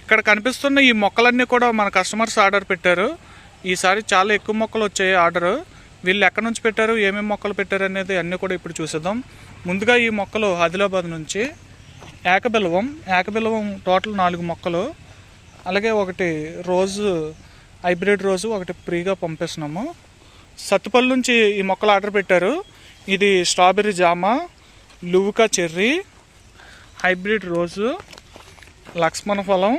ఇక్కడ కనిపిస్తున్న ఈ మొక్కలన్నీ కూడా మన కస్టమర్స్ ఆర్డర్ పెట్టారు. ఈసారి చాలా ఎక్కువ మొక్కలు వచ్చాయి ఆర్డర్ వీళ్ళు ఎక్కడి నుంచి పెట్టారు ఏమేమి మొక్కలు పెట్టారు అనేది అన్నీ కూడా ఇప్పుడు చూసేద్దాం. ముందుగా ఈ మొక్కలు ఆదిలాబాద్ నుంచి ఏకబిల్వం ఏకబిల్వం టోటల్ నాలుగు మొక్కలు. అలాగే ఒకటి రోజు హైబ్రిడ్ రోజు ఒకటి ఫ్రీగా పంపిస్తున్నాము. సత్తుపల్లి నుంచి ఈ మొక్కలు ఆర్డర్ పెట్టారు. ఇది స్ట్రాబెర్రీ జామ లువుకా చెర్రీ హైబ్రిడ్ రోజు లక్ష్మణ ఫలం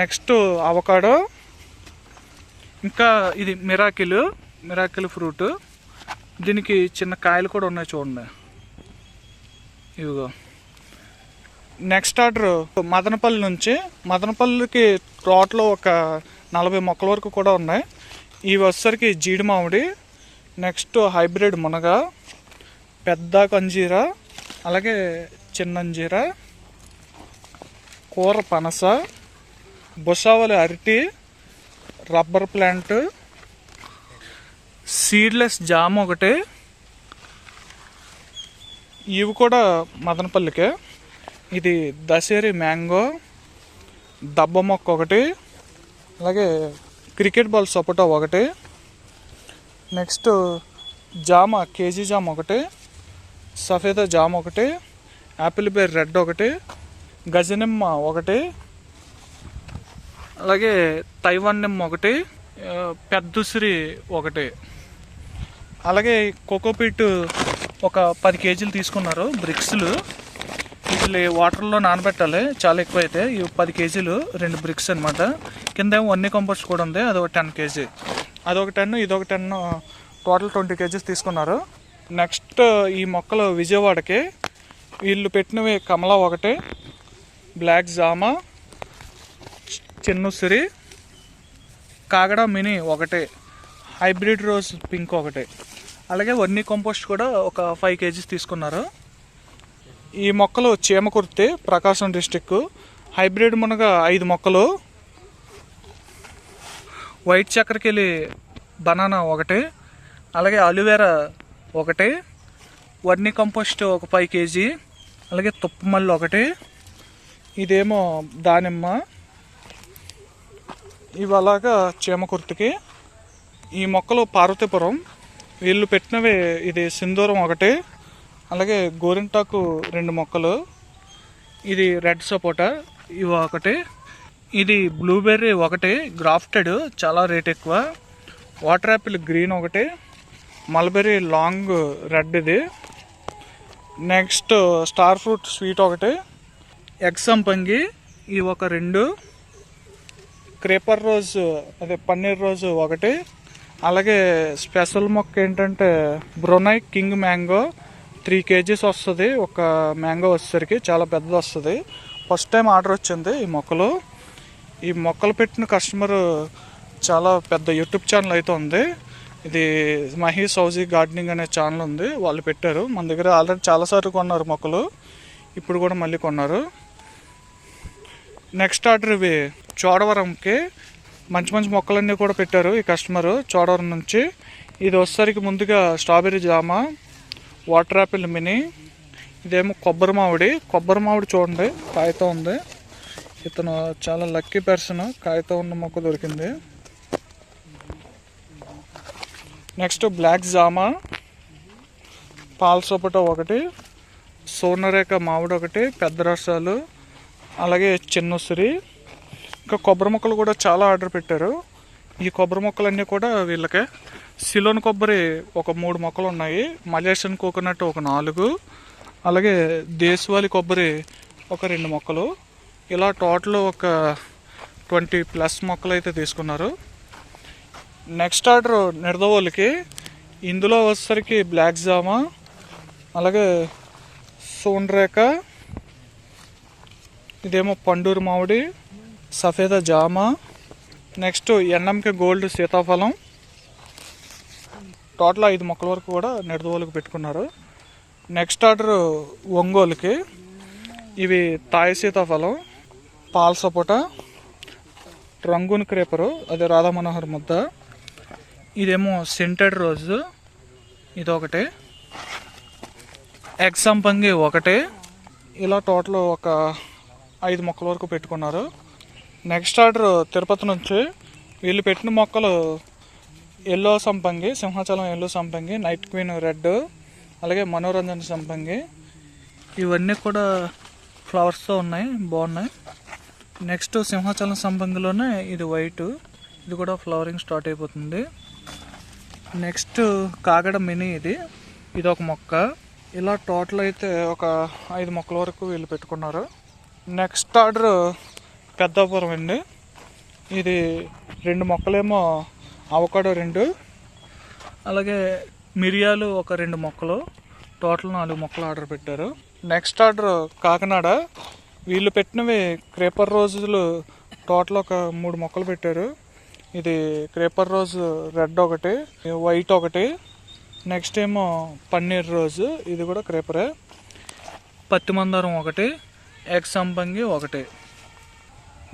నెక్స్ట్ అవకాడో ఇంకా ఇది మిరాకిల్ మిరాకిల్ ఫ్రూట్. దీనికి చిన్న కాయలు కూడా ఉన్నాయి చూడండి. ఇవిగో నెక్స్ట్ ఆర్డర్ మదనపల్లి నుంచి. మదనపల్లికి టోటల్ ఒక నలభై మొక్కల వరకు కూడా ఉన్నాయి. ఇవి వచ్చేసరికి జీడి మామిడి నెక్స్ట్ హైబ్రిడ్ మునగ పెద్ద కంజీరా అలాగే చిన్న అంజీర కూర పనస బుసావలి అరటి రబ్బర్ ప్లాంట్ సీడ్లెస్ జామ్ ఒకటి ఇవి కూడా మదనపల్లికే. ఇది దశేరి మ్యాంగో దబ్బ మొక్క ఒకటి అలాగే క్రికెట్ బాల్ సపోటా ఒకటి నెక్స్ట్ జామ కేజీ జామ్ ఒకటి సఫేదా జామ్ ఒకటి యాపిల్ బేర్ రెడ్ ఒకటి గజనిమ్మ ఒకటి అలాగే తైవాన్ నిమ్మ ఒకటి ఆ, పెద్దుసిరి ఒకటి. అలాగే కోకోపీట్ ఒక పది కేజీలు తీసుకున్నారు బ్రిక్స్లు. వీటిని వాటర్లో నానబెట్టాలి చాలా ఎక్కువ అయితే ఇవి పది కేజీలు రెండు బ్రిక్స్ అనమాట కింద ఏమో కంపోస్ట్ కూడా ఉంది అదొక టెన్ కేజీ. అదొక టెన్ ఇదొక టెన్ టోటల్ ట్వంటీ కేజీస్ తీసుకున్నారు. నెక్స్ట్ ఈ మొక్కలు విజయవాడకి. వీళ్ళు పెట్టినవి కమలా ఒకటి బ్లాక్ జామా చిన్నుసిరి కాగడ మినీ ఒకటి హైబ్రిడ్ రోజ్ పింక్ ఒకటి. అలాగే వన్నీ కంపోస్ట్ కూడా ఒక ఫైవ్ కేజీస్ తీసుకున్నారు. ఈ మొక్కలు చీమకుర్తి ప్రకాశం డిస్టిక్ హైబ్రిడ్ మునగ ఐదు మొక్కలు వైట్ చక్కెరకెళ్ళి బనానా ఒకటి అలాగే అలోవెరా ఒకటి వర్ని కంపోస్ట్ ఒక ఫైవ్ కేజీ అలాగే తుప్పమల్లి ఒకటి ఇదేమో దానిమ్మ. ఇవి అలాగా చీమకుర్తికి ఈ మొక్కలు పార్వతీపురం. వీళ్ళు పెట్టినవి ఇది సింధూరం ఒకటి అలాగే గోరింటాకు రెండు మొక్కలు. ఇది రెడ్ సపోటా ఇవి ఒకటి. ఇది బ్లూబెర్రీ ఒకటి గ్రాఫ్టెడ్ చాలా రేట్ ఎక్కువ. వాటర్ యాపిల్ గ్రీన్ ఒకటి మల్బెర్రీ లాంగ్ రెడ్ ఇది. నెక్స్ట్ స్టార్ ఫ్రూట్ స్వీట్ ఒకటి ఎగ్సంపంగి ఈ ఒక రెండు. క్రేపర్ రోజు అదే పన్నీర్ రోజు ఒకటి. అలాగే స్పెషల్ మొక్క ఏంటంటే Brunei king mango. Three KGs వస్తుంది ఒక మ్యాంగో వచ్చేసరికి చాలా పెద్దది వస్తుంది. ఫస్ట్ టైం ఆర్డర్ వచ్చింది ఈ మొక్కలు. ఈ మొక్కలు పెట్టిన కస్టమర్ చాలా పెద్ద యూట్యూబ్ ఛానల్ అయితే ఉంది. ఇది మహీ సౌజీ గార్డెనింగ్ అనే ఛానల్ ఉంది. వాళ్ళు పెట్టారు. మన దగ్గర ఆల్రెడీ చాలాసార్లు కొన్నారు మొక్కలు. ఇప్పుడు కూడా మళ్ళీ కొన్నారు. నెక్స్ట్ ఆర్డర్ ఇవి చోడవరంకి. మంచి మంచి మొక్కలన్నీ కూడా పెట్టారు ఈ కస్టమర్ చోడవరం నుంచి. ఇది వచ్చేసరికి ముందుగా స్ట్రాబెర్రీ జామ వాటర్ యాపిల్ మినీ ఇదేమో కొబ్బరి మామిడి. కొబ్బరి మామిడి చూడండి కాగితం ఉంది. ఇతను చాలా లక్కీ పర్సన్ కాగితం ఉన్న మొక్క దొరికింది. నెక్స్ట్ బ్లాక్ జామా పాల ఒకటి సోనరేఖ మామిడి ఒకటి పెద్ద రసాలు అలాగే చిన్నుసిరి. ఇంకా కొబ్బరి మొక్కలు కూడా చాలా ఆర్డర్ పెట్టారు. ఈ కొబ్బరి మొక్కలన్నీ కూడా వీళ్ళకే. సిలోన్ కొబ్బరి ఒక మూడు మొక్కలు ఉన్నాయి. మలేషియన్ కోకోనట్ ఒక నాలుగు. అలాగే దేశవాళీ కొబ్బరి ఒక రెండు మొక్కలు. ఇలా టోటల్ ఒక ట్వంటీ ప్లస్ మొక్కలు అయితే తీసుకున్నారు. నెక్స్ట్ ఆర్డర్ నిడదవోళ్ళకి ఇందులో వచ్చేసరికి బ్లాక్ జామా. అలాగే సోన్రేఖ. ఇదేమో పండూరు మామిడి సఫేద జామ next N M K gold సీతాఫలం. టోటల్ ఐదు మొక్కల వరకు కూడా నెడదవోలుకు పెట్టుకున్నారు. నెక్స్ట్ ఆర్డర్ ఒంగోలుకి. ఇవి తాయి సీతాఫలం పాల సపోటా రంగున్ క్రేపరు అది రాధా మనోహర్ ముద్ద. ఇదేమో సెంటెడ్ రోజు ఇది ఒకటి ఎగ్ ఒకటి. ఇలా టోటల్ ఒక ఐదు మొక్కల వరకు పెట్టుకున్నారు. నెక్స్ట్ ఆర్డర్ తిరుపతి నుంచి వీళ్ళు పెట్టిన మొక్కలు ఎల్లో సంపంగి సింహాచలం ఎల్లో సంపంగి నైట్ క్వీన్ రెడ్ అలాగే మనోరంజన్ సంపంగి. ఇవన్నీ కూడా ఫ్లవర్స్తో ఉన్నాయి బాగున్నాయి. నెక్స్ట్ సింహాచలం సంపంగిలోనే ఇది వైట్ ఇది కూడా ఫ్లవరింగ్ స్టార్ట్ అయిపోతుంది. నెక్స్ట్ కాగడ మినీ ఇది ఇది ఒక మొక్క. ఇలా టోటల్ అయితే ఒక ఐదు మొక్కల వరకు వీళ్ళు పెట్టుకున్నారు. నెక్స్ట్ ఆర్డర్ పెద్దాపురం అండి. ఇది రెండు మొక్కలేమో అవకాడో రెండు అలాగే మిరియాలు ఒక రెండు మొక్కలు టోటల్ నాలుగు మొక్కలు ఆర్డర్ పెట్టారు. Next order Kakinada. వీళ్ళు పెట్టినవి క్రేపర్ రోజులు టోటల్ ఒక మూడు మొక్కలు పెట్టారు. ఇది క్రేపర్ రోజ్ రెడ్ ఒకటి వైట్ ఒకటి నెక్స్ట్ ఏమో పన్నీర్ రోజు ఇది కూడా క్రేపరే. పత్తి మందారం ఒకటి ఎగ్ ఒకటి.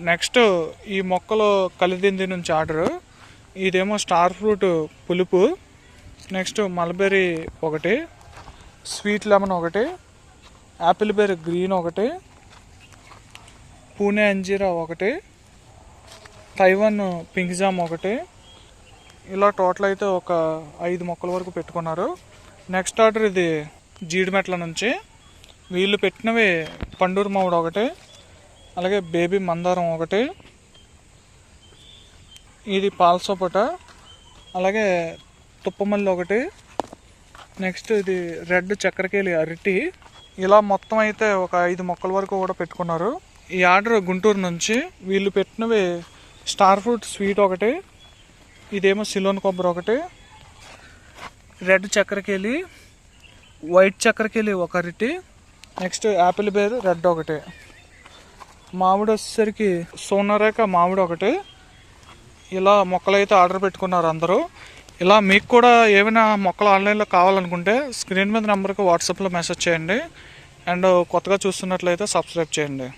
నెక్స్ట్ ఈ మొక్కలు కలిదింది నుంచి ఆర్డర్. ఇదేమో స్టార్ ఫ్రూట్ పులుపు. నెక్స్ట్ మల్బెర్రీ ఒకటి. స్వీట్ లెమన్ ఒకటి. యాపిల్ బెర్రీ గ్రీన్ ఒకటి. పూణే అంజీరా ఒకటి. తైవన్ పింక్ జామ్ ఒకటి. ఇలా టోటల్ అయితే ఒక ఐదు మొక్కల వరకు పెట్టుకున్నారు. నెక్స్ట్ ఆర్డర్ ఇది జీడిమెట్ల నుంచి. వీళ్ళు పెట్టినవి పండూరు మామిడి ఒకటి అలాగే బేబీ మందారం ఒకటి. ఇది పాల్సోపట అలాగే తుప్పమల్లి ఒకటి. నెక్స్ట్ ఇది రెడ్ చక్కెరకేలి అరటి. ఇలా మొత్తం అయితే ఒక ఐదు మొక్కల వరకు కూడా పెట్టుకున్నారు. ఈ ఆర్డర్ గుంటూరు నుంచి వీళ్ళు పెట్టినవి స్టార్ ఫ్రూట్ స్వీట్ ఒకటి ఇదేమో సిలోన్ కొబ్బరి ఒకటి. రెడ్ చక్కెరకేలి వైట్ చక్కెరకేలి ఒక అరటి. నెక్స్ట్ యాపిల్ బేర్ రెడ్ ఒకటి. మామిడి వచ్చేసరికి సోనరేక మామిడి ఒకటి. ఇలా మొక్కలు అయితే ఆర్డర్ పెట్టుకున్నారు అందరూ. ఇలా మీకు కూడా ఏమైనా మొక్కలు ఆన్లైన్లో కావాలనుకుంటే స్క్రీన్ మీద నెంబర్కి వాట్సాప్లో మెసేజ్ చేయండి. అండ్ కొత్తగా చూస్తున్నట్లయితే సబ్స్క్రైబ్ చేయండి.